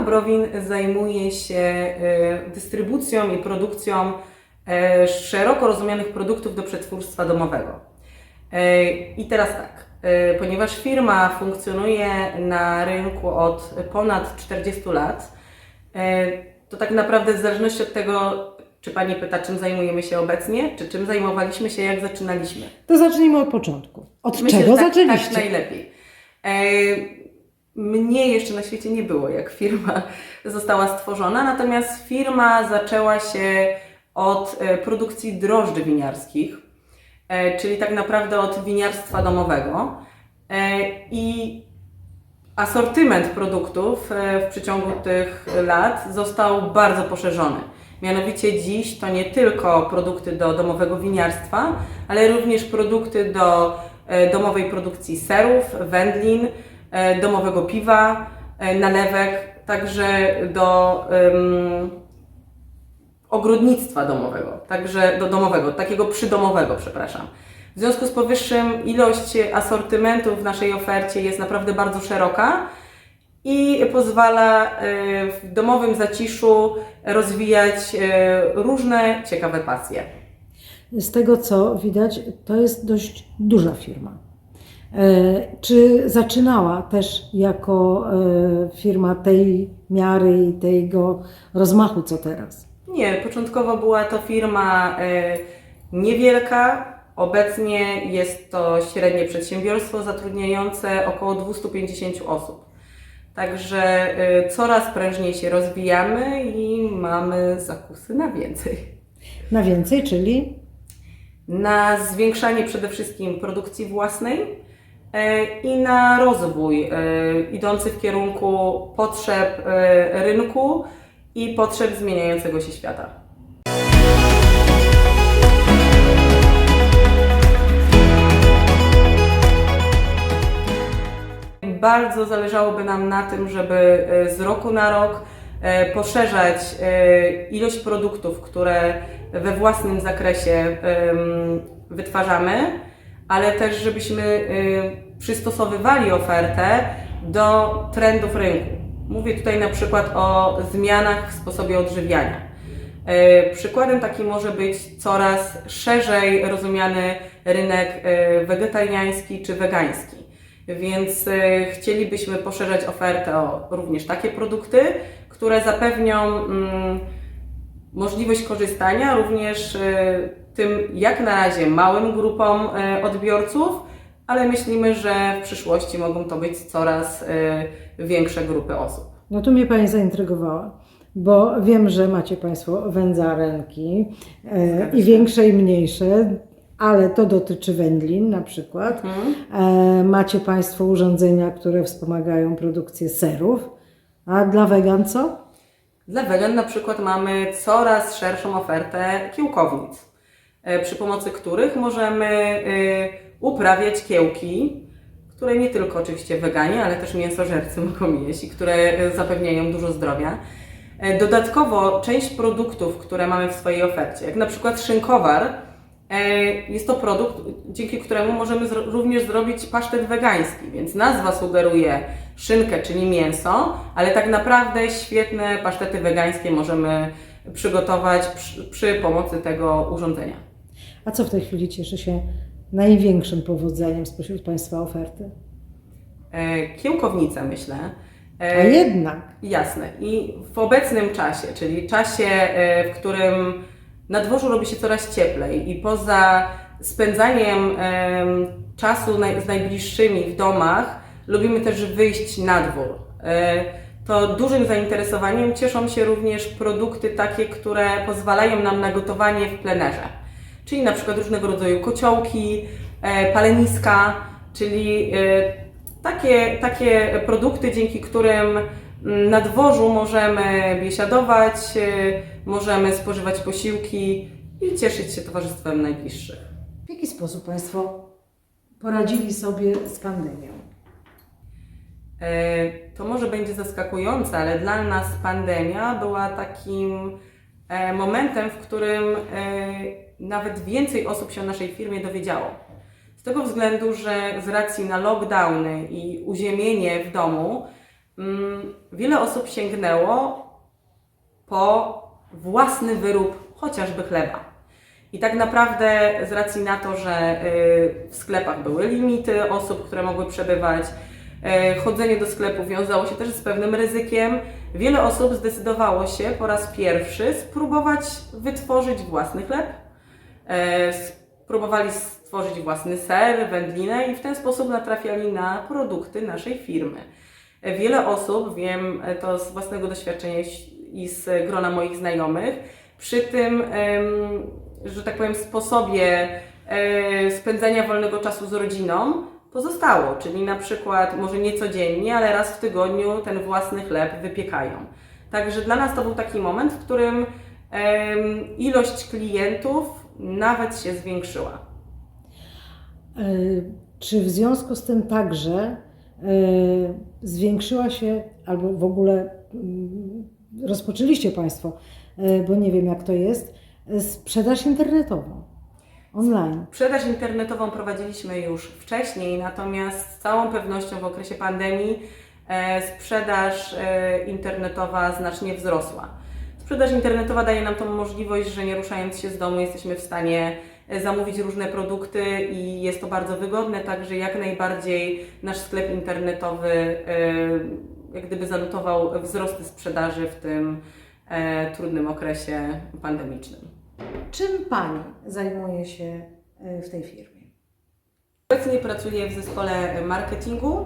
Firma Browin zajmuje się e, dystrybucją i produkcją e, szeroko rozumianych produktów do przetwórstwa domowego. E, I teraz tak, ponieważ firma funkcjonuje na rynku od ponad 40 lat, to tak naprawdę w zależności od tego, czy Pani pyta, czym zajmujemy się obecnie, czy czym zajmowaliśmy się, jak zaczynaliśmy. To zacznijmy od początku. Od Myślę, czego tak, zaczęliście? Tak najlepiej. Mnie jeszcze na świecie nie było, jak firma została stworzona, natomiast firma zaczęła się od e, produkcji drożdży winiarskich, e, czyli tak naprawdę od winiarstwa domowego. E, I asortyment produktów w przeciągu tych lat został bardzo poszerzony. Mianowicie dziś to nie tylko produkty do domowego winiarstwa, ale również produkty do domowej produkcji serów, wędlin, domowego piwa, e, nalewek, także do em, ogrodnictwa domowego, także do domowego, takiego przydomowego, przepraszam. W związku z powyższym ilość asortymentu w naszej ofercie jest naprawdę bardzo szeroka i pozwala e, w domowym zaciszu rozwijać e, różne ciekawe pasje. Z tego co widać, to jest dość duża firma. E, Czy zaczynała też jako e, firma tej miary i tego rozmachu, co teraz? Nie, początkowo była to firma e, niewielka. Obecnie jest to średnie przedsiębiorstwo zatrudniające około 250 osób. Także coraz prężniej się rozwijamy i mamy zakusy na więcej. Na więcej, czyli Na zwiększanie przede wszystkim produkcji własnej i na rozwój e, idący w kierunku potrzeb e, rynku i potrzeb zmieniającego się świata. Bardzo zależałoby nam na tym, żeby e, z roku na rok e, poszerzać e, ilość produktów, które we własnym zakresie wytwarzamy, ale też żebyśmy e, przystosowywali ofertę do trendów rynku. Mówię tutaj na przykład o zmianach w sposobie odżywiania. E, Przykładem takim może być coraz szerzej rozumiany rynek e, wegetariański czy wegański. Więc chcielibyśmy poszerzać ofertę o również takie produkty, które zapewnią mm, możliwość korzystania również e, tym jak na razie małym grupom e, odbiorców, ale myślimy, że w przyszłości mogą to być coraz e, większe grupy osób. no tu mnie Pani zaintrygowała, bo wiem, że macie Państwo wędzarenki Zgadza i się. większe i mniejsze, ale to dotyczy wędlin na przykład. Mhm. E, Macie Państwo urządzenia, które wspomagają produkcję serów. A dla wegan co? Dla wegan na przykład mamy coraz szerszą ofertę kiełkownic, e, przy pomocy których możemy e, uprawiać kiełki, które nie tylko oczywiście weganie, ale też mięsożercy mogą jeść i które e, zapewniają dużo zdrowia. Dodatkowo część produktów, które mamy w swojej ofercie, jak na przykład szynkowar, jest to produkt, dzięki któremu możemy również zrobić pasztet wegański, więc nazwa sugeruje szynkę, czyli mięso, ale tak naprawdę świetne pasztety wegańskie możemy przygotować przy, przy pomocy tego urządzenia. A co w tej chwili cieszy się największym powodzeniem spośród Państwa oferty? E, Kiełkownica, myślę. E, A jednak. Jasne. I w obecnym czasie, czyli czasie, e, w którym na dworzu robi się coraz cieplej i poza spędzaniem em, czasu z najbliższymi w domach, lubimy też wyjść na dwór. E, To dużym zainteresowaniem cieszą się również produkty takie, które pozwalają nam na gotowanie w plenerze. Czyli na przykład różnego rodzaju kociołki, e, paleniska, czyli e, takie, takie produkty, dzięki którym mm, na dworzu możemy biesiadować, możemy spożywać posiłki i cieszyć się towarzystwem najbliższych. W jaki sposób Państwo poradzili sobie z pandemią? E, To może będzie zaskakujące, ale dla nas pandemia była takim e, momentem, w którym e, nawet więcej osób się o naszej firmie dowiedziało. Z tego względu, że z racji na lockdowny i uziemienie w domu, mm, wiele osób sięgnęło po własny wyrób, chociażby chleba. I tak naprawdę z racji na to, że y, w sklepach były limity osób, które mogły przebywać, chodzenie do sklepu wiązało się też z pewnym ryzykiem, wiele osób zdecydowało się po raz pierwszy spróbować wytworzyć własny chleb. E, Spróbowali stworzyć własny ser, wędlinę i w ten sposób natrafiali na produkty naszej firmy. E, Wiele osób, wiem e, to z własnego doświadczenia i z grona moich znajomych, przy tym, że tak powiem, sposobie e, spędzania wolnego czasu z rodziną pozostało, czyli na przykład może nie codziennie, ale raz w tygodniu ten własny chleb wypiekają. Także dla nas to był taki moment, w którym ilość klientów nawet się zwiększyła. E, Czy w związku z tym także e, zwiększyła się, albo w ogóle rozpoczęliście Państwo, e, bo nie wiem jak to jest, sprzedaż internetową, online? Sprzedaż internetową prowadziliśmy już wcześniej, natomiast z całą pewnością w okresie pandemii e, sprzedaż e, internetowa znacznie wzrosła. Sprzedaż internetowa daje nam tą możliwość, że nie ruszając się z domu jesteśmy w stanie e, zamówić różne produkty i jest to bardzo wygodne, także jak najbardziej nasz sklep internetowy jak gdyby zanotował wzrosty sprzedaży w tym trudnym okresie pandemicznym. Czym Pani zajmuje się e, w tej firmie? Obecnie pracuję w zespole marketingu.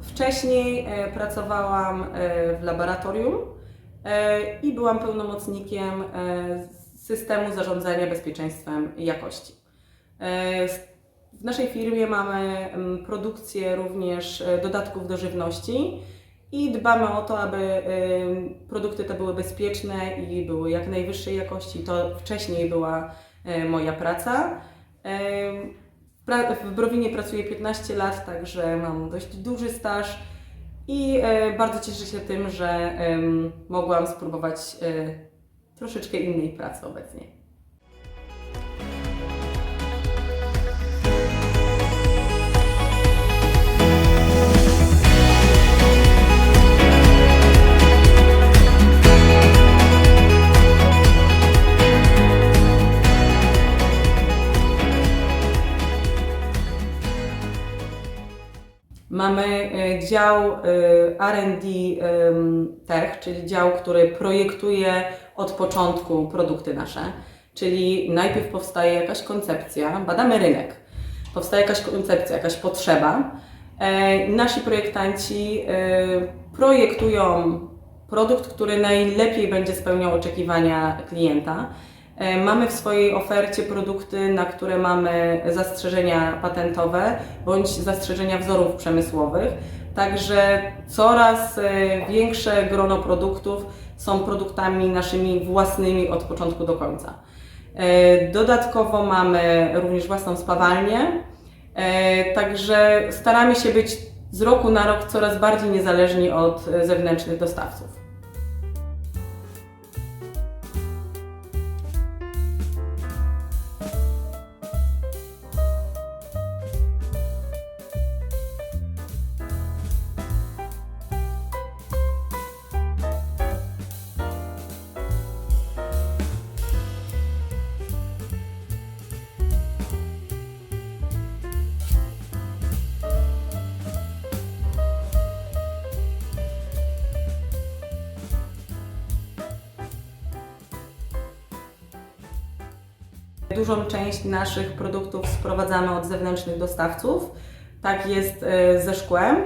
Wcześniej e, pracowałam e, w laboratorium i byłam pełnomocnikiem systemu zarządzania bezpieczeństwem jakości. W naszej firmie mamy produkcję również dodatków do żywności i dbamy o to, aby produkty te były bezpieczne i były jak najwyższej jakości. To wcześniej była e, moja praca. Pra- W Browinie pracuję 15 lat, także mam dość duży staż i e, bardzo cieszę się tym, że mogłam spróbować e, troszeczkę innej pracy obecnie. Mamy e, dział e, R&D em, Tech, czyli dział, który projektuje od początku produkty nasze. Czyli najpierw powstaje jakaś koncepcja, badamy rynek, powstaje jakaś koncepcja, jakaś potrzeba. E, Nasi projektanci e, projektują produkt, który najlepiej będzie spełniał oczekiwania klienta. E, Mamy w swojej ofercie produkty, na które mamy zastrzeżenia patentowe bądź zastrzeżenia wzorów przemysłowych. Także coraz e, większe grono produktów są produktami naszymi własnymi od początku do końca. E, Dodatkowo mamy również własną spawalnię, także staramy się być z roku na rok coraz bardziej niezależni od zewnętrznych dostawców. Dużą część naszych produktów sprowadzamy od zewnętrznych dostawców. Tak jest e, ze szkłem,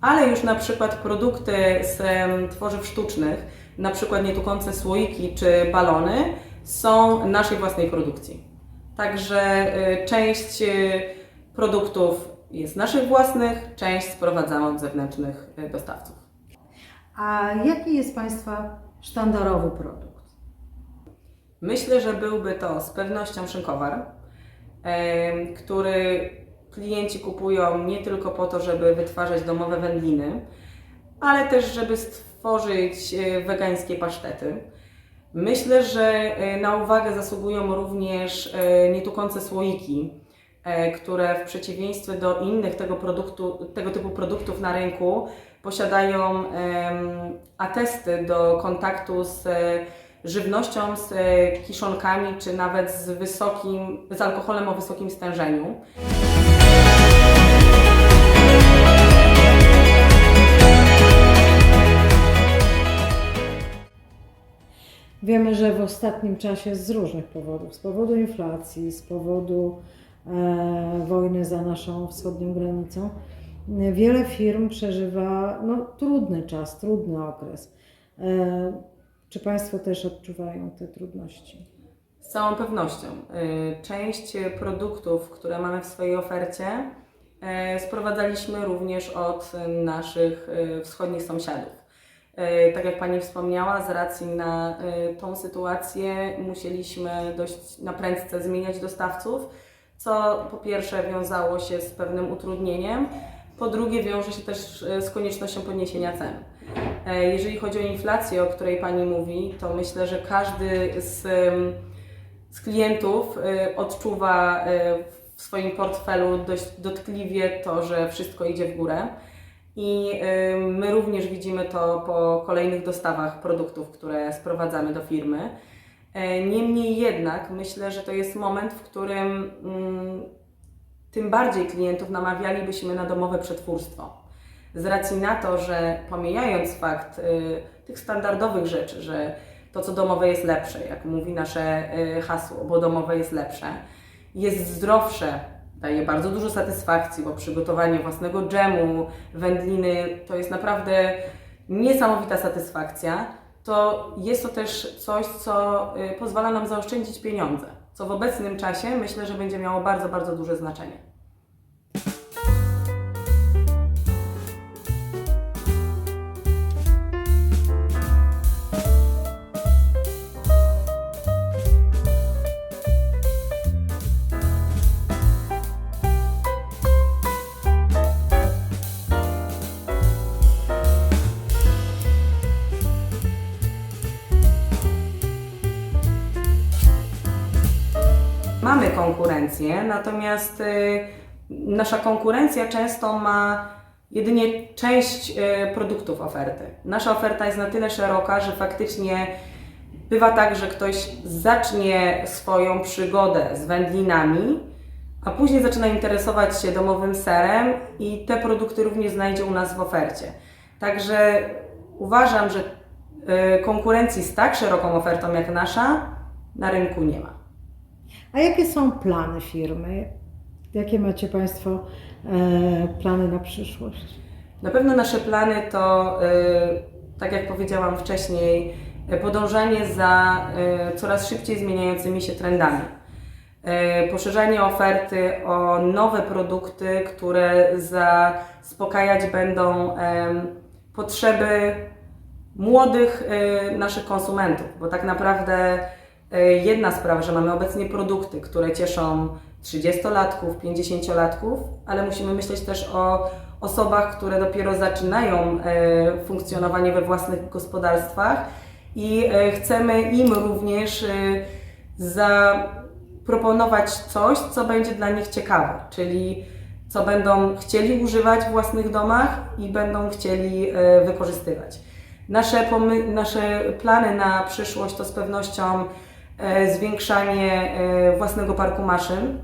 ale już na przykład produkty z tworzyw sztucznych, na przykład nietukące słoiki czy balony, są naszej własnej produkcji. Także e, część e, produktów jest naszych własnych, część sprowadzamy od zewnętrznych dostawców. A jaki jest Państwa sztandarowy produkt? Myślę, że byłby to z pewnością szynkowar, który klienci kupują nie tylko po to, żeby wytwarzać domowe wędliny, ale też, żeby stworzyć e, wegańskie pasztety. Myślę, że e, na uwagę zasługują również e, nietukące słoiki, które w przeciwieństwie do innych tego, produktu, tego typu produktów na rynku posiadają atesty do kontaktu z żywnością, z e, kiszonkami, czy nawet z wysokim, z alkoholem o wysokim stężeniu. Wiemy, że w ostatnim czasie z różnych powodów, z powodu inflacji, z powodu e, wojny za naszą wschodnią granicą, wiele firm przeżywa no, trudny czas, trudny okres. E, czy Państwo też odczuwają te trudności? Z całą pewnością. Y, Część produktów, które mamy w swojej ofercie, y, sprowadzaliśmy również od naszych y, wschodnich sąsiadów. Tak jak Pani wspomniała, z racji na tą sytuację musieliśmy dość naprędce zmieniać dostawców, co po pierwsze wiązało się z pewnym utrudnieniem, po drugie wiąże się też z koniecznością podniesienia cen. E, Jeżeli chodzi o inflację, o której Pani mówi, to myślę, że każdy z, z klientów y, odczuwa y, w swoim portfelu dość dotkliwie to, że wszystko idzie w górę. I my również widzimy to po kolejnych dostawach produktów, które sprowadzamy do firmy. E, Niemniej jednak myślę, że to jest moment, w którym mm, tym bardziej klientów namawialibyśmy na domowe przetwórstwo. Z racji na to, że pomijając fakt y, tych standardowych rzeczy, że to co domowe jest lepsze, jak mówi nasze y, hasło, bo domowe jest lepsze, jest zdrowsze, daje bardzo dużo satysfakcji, bo przygotowanie własnego dżemu, wędliny to jest naprawdę niesamowita satysfakcja, to jest to też coś, co y, pozwala nam zaoszczędzić pieniądze, co w obecnym czasie myślę, że będzie miało bardzo, bardzo duże znaczenie. Konkurencję, natomiast y, nasza konkurencja często ma jedynie część y, produktów oferty. Nasza oferta jest na tyle szeroka, że faktycznie bywa tak, że ktoś zacznie swoją przygodę z wędlinami, a później zaczyna interesować się domowym serem i te produkty również znajdzie u nas w ofercie. Także uważam, że y, konkurencji z tak szeroką ofertą jak nasza na rynku nie ma. A jakie są plany firmy? Jakie macie Państwo e, plany na przyszłość? Na pewno nasze plany to, y, tak jak powiedziałam wcześniej, y, podążanie za coraz szybciej zmieniającymi się trendami. Poszerzanie oferty o nowe produkty, które zaspokajać będą potrzeby młodych naszych konsumentów, bo tak naprawdę jedna sprawa, że mamy obecnie produkty, które cieszą 30-latków, 50-latków, ale musimy myśleć też o osobach, które dopiero zaczynają e, funkcjonowanie we własnych gospodarstwach i e, chcemy im również e, zaproponować coś, co będzie dla nich ciekawe, czyli co będą chcieli używać w własnych domach i będą chcieli e, wykorzystywać. Nasze, nasze plany na przyszłość to z pewnością e, zwiększanie e, własnego parku maszyn,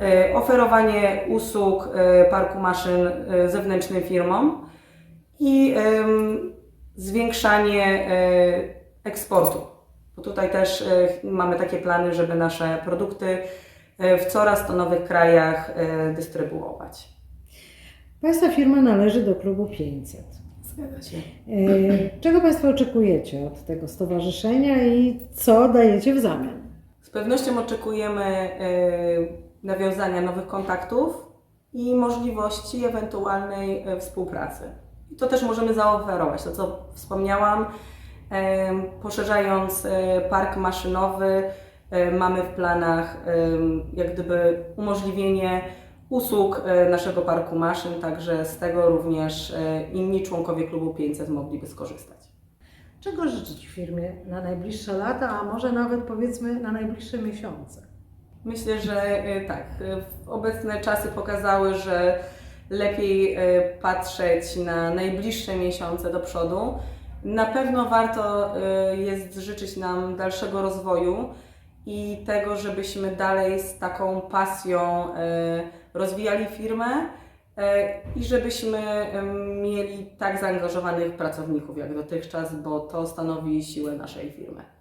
e, oferowanie usług e, parku maszyn e, zewnętrznym firmom i zwiększanie e, eksportu. Bo tutaj też e, mamy takie plany, żeby nasze produkty e, w coraz to nowych krajach e, dystrybuować. Państwa firma należy do klubu 500. Zgadza się. E, Czego Państwo oczekujecie od tego stowarzyszenia i co dajecie w zamian? Z pewnością oczekujemy e, nawiązania nowych kontaktów i możliwości ewentualnej e, współpracy. I to też możemy zaoferować. To, co wspomniałam, poszerzając park maszynowy, mamy w planach jak gdyby umożliwienie usług e, naszego parku maszyn, także z tego również e, inni członkowie klubu 500 mogliby skorzystać. Czego życzyć firmie na najbliższe lata, a może nawet powiedzmy na najbliższe miesiące? Myślę, że y, tak. Obecne czasy pokazały, że lepiej e, patrzeć na najbliższe miesiące do przodu. Na pewno warto e, jest życzyć nam dalszego rozwoju i tego, żebyśmy dalej z taką pasją e, rozwijali firmę e, i żebyśmy em, mieli tak zaangażowanych pracowników jak dotychczas, bo to stanowi siłę naszej firmy.